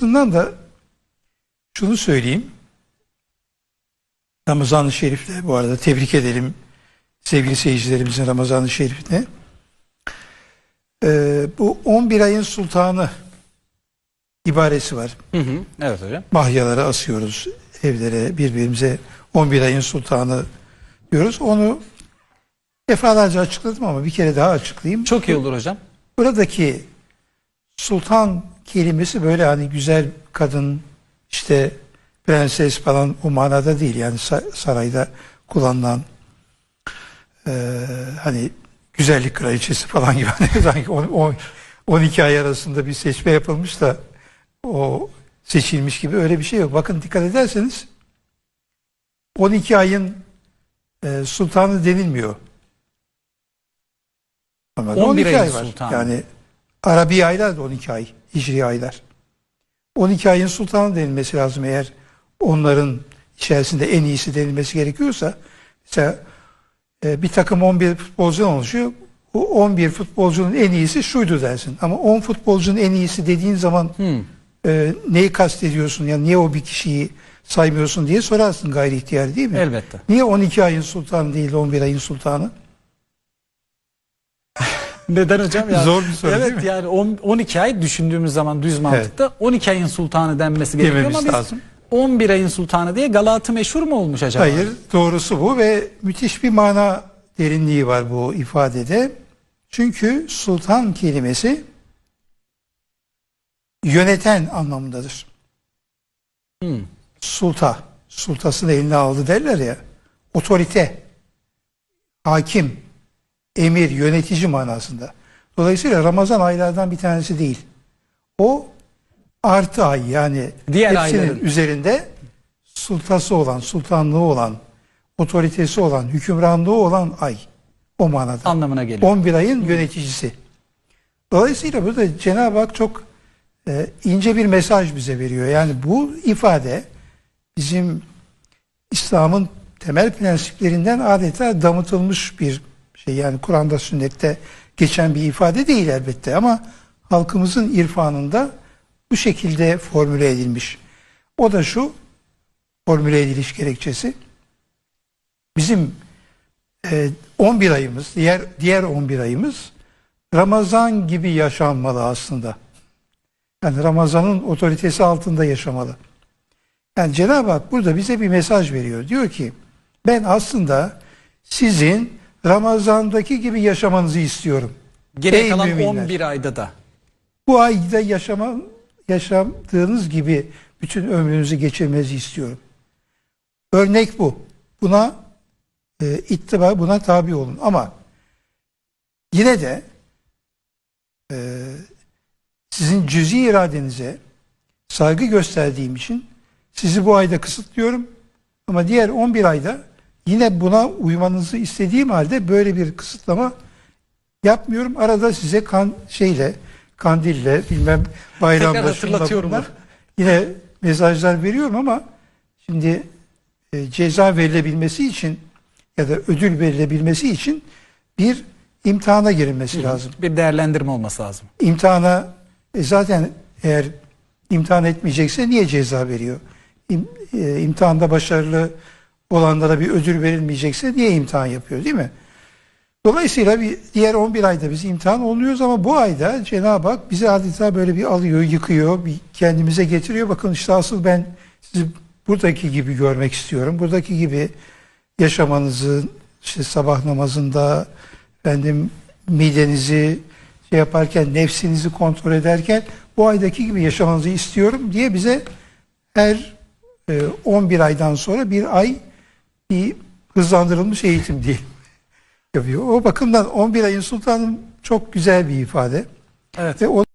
Bundan da şunu söyleyeyim. Ramazan-ı Şerif'le bu arada tebrik edelim sevgili seyircilerimizin Ramazan-ı Şerif'ine. Ee, bu 11 ayın sultanı ibaresi var. Hı hı. Evet hocam. Mahyalara asıyoruz evlere birbirimize 11 ayın sultanı diyoruz. Onu defalarca açıkladım ama bir kere daha açıklayayım. Çok iyi olur hocam. Buradaki sultan kelimesi böyle hani güzel kadın işte prenses falan o manada değil yani sa- sarayda kullanılan eee, hani güzellik kraliçesi falan gibi hani sanki on- on- 12 ay arasında bir seçme yapılmış da o seçilmiş gibi öyle bir şey yok. Bakın dikkat ederseniz 12 ayın eee, sultanı denilmiyor. Ama 11 12 ay var. sultanı. Yani Arabi aylar da 12 ay. Hicri aylar. 12 ayın sultanı denilmesi lazım eğer onların içerisinde en iyisi denilmesi gerekiyorsa. Mesela e, bir takım 11 futbolcudan oluşuyor. Bu 11 futbolcunun en iyisi şuydu dersin. Ama 10 futbolcunun en iyisi dediğin zaman Hı. e, neyi kastediyorsun? Yani niye o bir kişiyi saymıyorsun diye sorarsın gayri ihtiyar değil mi? Elbette. Niye 12 ayın sultanı değil de 11 ayın sultanı? Neden hocam? Ya, Zor bir soru evet, değil mi? yani on- 12 ay düşündüğümüz zaman düz mantıkta 12 ayın sultanı denmesi gerekiyor Dememiz ama biz lazım. 11 ayın sultanı diye Galatı meşhur mu olmuş acaba? Hayır, doğrusu bu ve müthiş bir mana derinliği var bu ifadede. Çünkü sultan kelimesi yöneten anlamındadır. Hı. Sulta, sultasını eline aldı derler ya. Otorite, hakim, emir, yönetici manasında. Dolayısıyla Ramazan aylardan bir tanesi değil. O artı ay yani Diğer hepsinin ayların. üzerinde sultası olan, sultanlığı olan, otoritesi olan, hükümranlığı olan ay. O manada. Anlamına geliyor. 11 ayın yöneticisi. Dolayısıyla burada Cenab-ı Hak çok e, ince bir mesaj bize veriyor. Yani bu ifade bizim İslam'ın temel prensiplerinden adeta damıtılmış bir şey. Yani Kur'an'da sünnette geçen bir ifade değil elbette ama halkımızın irfanında bu şekilde formüle edilmiş. O da şu formüle ediliş gerekçesi bizim e, 11 ayımız, diğer diğer 11 ayımız Ramazan gibi yaşanmalı aslında. Yani Ramazan'ın otoritesi altında yaşamalı. Yani Cenab-ı Hak burada bize bir mesaj veriyor. Diyor ki ben aslında sizin Ramazan'daki gibi yaşamanızı istiyorum. Geriye Ey kalan müminler. 11 ayda da. Bu ayda yaşama, yaşadığınız gibi bütün ömrünüzü geçirmenizi istiyorum. Örnek bu. Buna e, ittiba, buna tabi olun. Ama yine de e, sizin cüzi iradenize saygı gösterdiğim için sizi bu ayda kısıtlıyorum. Ama diğer 11 ayda yine buna uymanızı istediğim halde böyle bir kısıtlama yapmıyorum. Arada size kan şeyle, kandille, bilmem şunla hatırlatıyorum bunlar yine mesajlar veriyorum ama şimdi e, ceza verilebilmesi için ya da ödül verilebilmesi için bir imtihana girilmesi lazım. Bir değerlendirme olması lazım. İmtihana e, zaten eğer imtihan etmeyecekse niye ceza veriyor? İm, e, imtihanda başarılı olanlara bir ödül verilmeyecekse niye imtihan yapıyor değil mi? Dolayısıyla bir diğer 11 ayda biz imtihan oluyoruz ama bu ayda Cenab-ı Hak bizi adeta böyle bir alıyor, yıkıyor, bir kendimize getiriyor. Bakın işte asıl ben sizi buradaki gibi görmek istiyorum. Buradaki gibi yaşamanızı işte sabah namazında efendim midenizi şey yaparken nefsinizi kontrol ederken bu aydaki gibi yaşamanızı istiyorum diye bize her e, 11 aydan sonra bir ay bir hızlandırılmış eğitim değil yapıyor. O bakımdan 11 ayın sultanım çok güzel bir ifade. Evet. Ve o